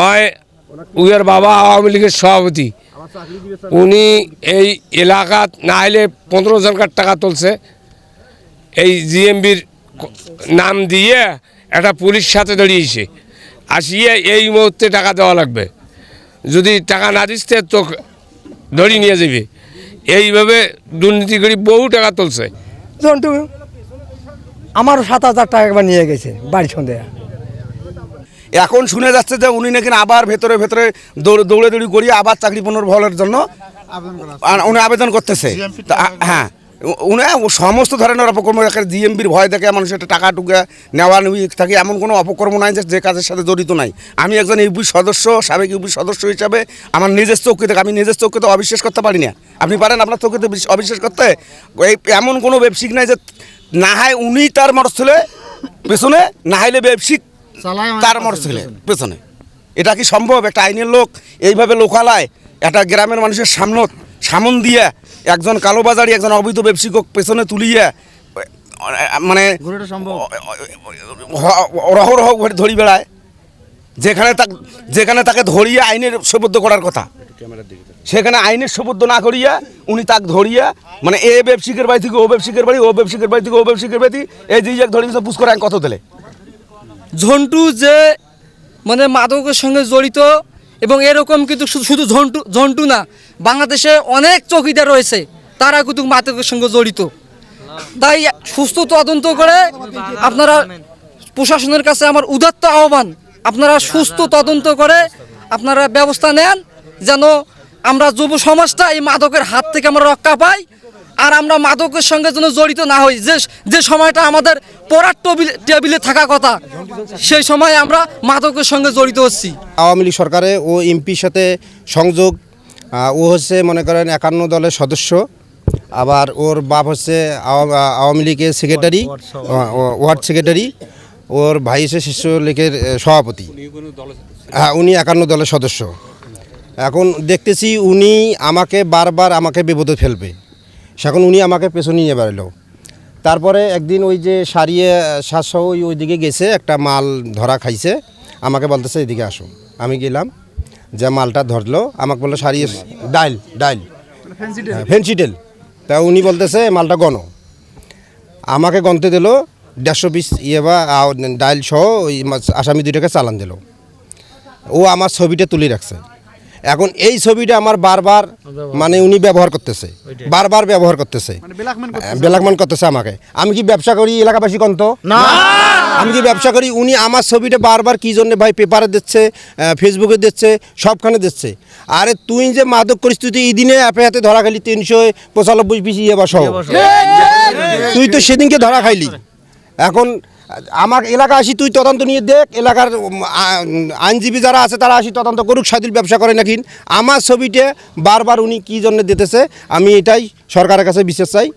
ওই উয়ের বাবা আওয়ামী লীগের সভাপতি। উনি এই এলাকাত না হলে পনেরো জনকার টাকা তুলছে। এই জিএমবির নাম দিয়ে একটা পুলিশ সাথে দাঁড়িয়েছে। আসিয়ে এই মুহূর্তে টাকা দেওয়া লাগবে। যদি টাকা না দিস তো ধরি নিয়ে যাবে। এইভাবে দুর্নীতি করে বহু টাকা তুলছে। আমারও সাত হাজার টাকা নিয়ে গেছে বাড়ি সন্ধ্যে। এখন শুনে যাচ্ছে যে উনি নাকি আবার ভেতরে ভেতরে দৌড় দৌড়ে করিয়ে আবার চাকরি পুনর্বহলের জন্য উনি আবেদন করতেছে। হ্যাঁ। উনি সমস্ত ধরনের অপকর্ম দেখে জিএমপির ভয় দেখে মানুষের একটা টাকা টুকা নেওয়া নেওয়ি থাকে এমন কোনো অপকর্ম নাই যে যে কাজের সাথে জড়িত নাই। আমি একজন ইউপি সদস্য সাবেক ইউপি সদস্য হিসাবে আমার নিজের চোখকে দেখে আমি নিজের চোখকে তো অবিশ্বাস করতে পারি না। আপনি পারেন আপনার চোখকে তো অবিশ্বাস করতে? এই এমন কোনো ব্যবসায়িক নাই যে না হয় উনি তার মর ছেলে পেছনে না হইলে ব্যবসায়িক তার ছেলে পেছনে। এটা কি সম্ভব? একটা আইনের লোক এইভাবে লোকালায় একটা গ্রামের মানুষের সামনত সামন দিয়ে একজন কালোবাজারি একজন অবৈধ ব্যবসায়িক পেছনে তুলিয়ে মানে রহ রহ ধরি বেড়ায়। যেখানে তাক যেখানে তাকে ধরিয়া আইনের সবদ্ধ করার কথা। সেখানে আইনের সবদ্ধ না করিয়া উনি তাক ধরিয়া মানে এ ব্যবসায়িকের বাড়ি থেকে ও ব্যবসায়িকের বাড়ি ও ব্যবসায়িকের বাড়ি থেকে ও ব্যবসায়িকের বাড়ি এই যে এক ধরিয়ে পুষ করে আইন কত দিলে? ঝন্টু যে মানে মাদকের সঙ্গে জড়িত এবং এরকম কিন্তু শুধু ঝন্টু ঝন্টু না, বাংলাদেশে অনেক চৌকিদার রয়েছে, তারা কিন্তু মাদকের সঙ্গে জড়িত। তাই সুস্থ তদন্ত করে আপনারা প্রশাসনের কাছে আমার উদাত্ত আহ্বান, আপনারা সুস্থ তদন্ত করে আপনারা ব্যবস্থা নেন, যেন আমরা যুব সমাজটা এই মাদকের হাত থেকে আমরা রক্ষা পাই আর আমরা মাদকের সঙ্গে যেন জড়িত না হই। যে যে সময়টা আমাদের পড়ার টেবিল থাকা কথা, সেই সময় আমরা মাদকের সঙ্গে জড়িত হচ্ছি। আওয়ামী লীগ সরকারে ও এমপির সাথে সংযোগ ও হচ্ছে মনে করেন একান্ন দলের সদস্য, আবার ওর বাপ হচ্ছে আওয়ামী লীগের সেক্রেটারি ওয়ার্ড সেক্রেটারি ওর ভাই হচ্ছে শিশু লীগের সভাপতি। হ্যাঁ উনি একান্ন দলের সদস্য। এখন দেখতেছি উনি আমাকে বারবার আমাকে বিপদে ফেলবে। সেখন উনি আমাকে পেছনে নিয়ে বেরোলো তারপরে একদিন ওই যে সারিয়ে সাতশো ওই ওইদিকে গেছে একটা মাল ধরা খাইছে। আমাকে বলতেছে এদিকে আসো। আমি গেলাম যে মালটা ধরলো আমাকে বলল সারিয়ে ডাইল ডাইল। ফেন্সিটেল তা উনি বলতেছে মালটা গণ আমাকে গনতে দিল দেড়শো পিস ইয়ে বা ডাইল সহ ওই আসামি দুইটাকে চালান দিল। ও আমার ছবিটা তুলে রাখছে। এখন এই ছবিটা আমার বারবার মানে উনি ব্যবহার করতেছে। বারবার ব্যবহার করতেছে। ব্ল্যাকমেন করতেছে আমাকে। আমি কি ব্যবসা করি এলাকাবাসী কন্ত না। আমি কি ব্যবসা করি? উনি আমার ছবিটা বারবার কি জন্য ভাই পেপারে দিচ্ছে ফেসবুকে দিচ্ছে সবখানে দিচ্ছে। আরে তুই যে মাদক করিস তুই তো এই দিনে অ্যাপে হাতে ধরা খাইলি তিনশো পঁচানব্বই পিস ইয়ে বা তুই তো সেদিনকে ধরা খাইলি। এখন আমার এলাকা আসি, তুই তদন্ত নিয়ে দেখ, এলাকার আইনজীবী যারা আছে তারা আসি, তদন্ত করুক স্বাধীন ব্যবসা করে নাকি। আমার ছবিটা বারবার উনি কী জন্য দিতেছে, আমি এটাই সরকারের কাছে বিশ্বাস চাই।